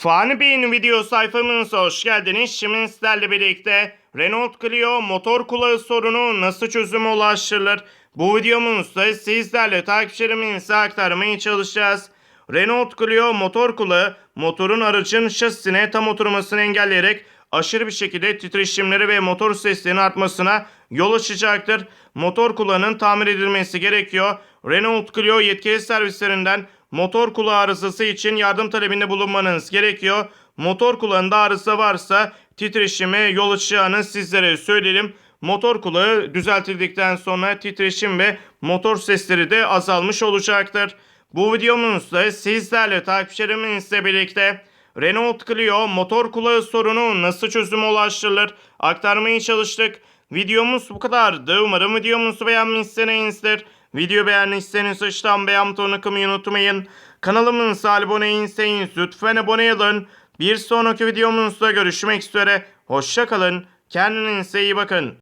Fani Bey'in video sayfamıza hoş geldiniz. Şimdi sizlerle birlikte Renault Clio motor kulağı sorunu nasıl çözüme ulaştırılır? Bu videomuzda sizlerle takipçilerimize aktarmaya çalışacağız. Renault Clio motor kulağı motorun aracın şasisine tam oturmasını engelleyerek aşırı bir şekilde titreşimleri ve motor seslerinin artmasına yol açacaktır. Motor kulağının tamir edilmesi gerekiyor. Renault Clio yetkili servislerinden motor kulağı arızası için yardım talebinde bulunmanız gerekiyor. Motor kulağında arıza varsa titreşime yol açacağını sizlere söyleyelim. Motor kulağı düzeltildikten sonra titreşim ve motor sesleri de azalmış olacaktır. Bu videomuzda sizlerle takipçilerimizle birlikte Renault Clio motor kulağı sorunu nasıl çözüme ulaştırılır aktarmaya çalıştık. Videomuz bu kadardı. Umarım videomuzu beğenmişsinizdir. Video beğendiyseniz aşağıdan beğen butonuna kılmayı unutmayın. Kanalımıza abone değilseniz lütfen abone olun. Bir sonraki videomuzda görüşmek üzere. Hoşçakalın. Kendinize iyi bakın.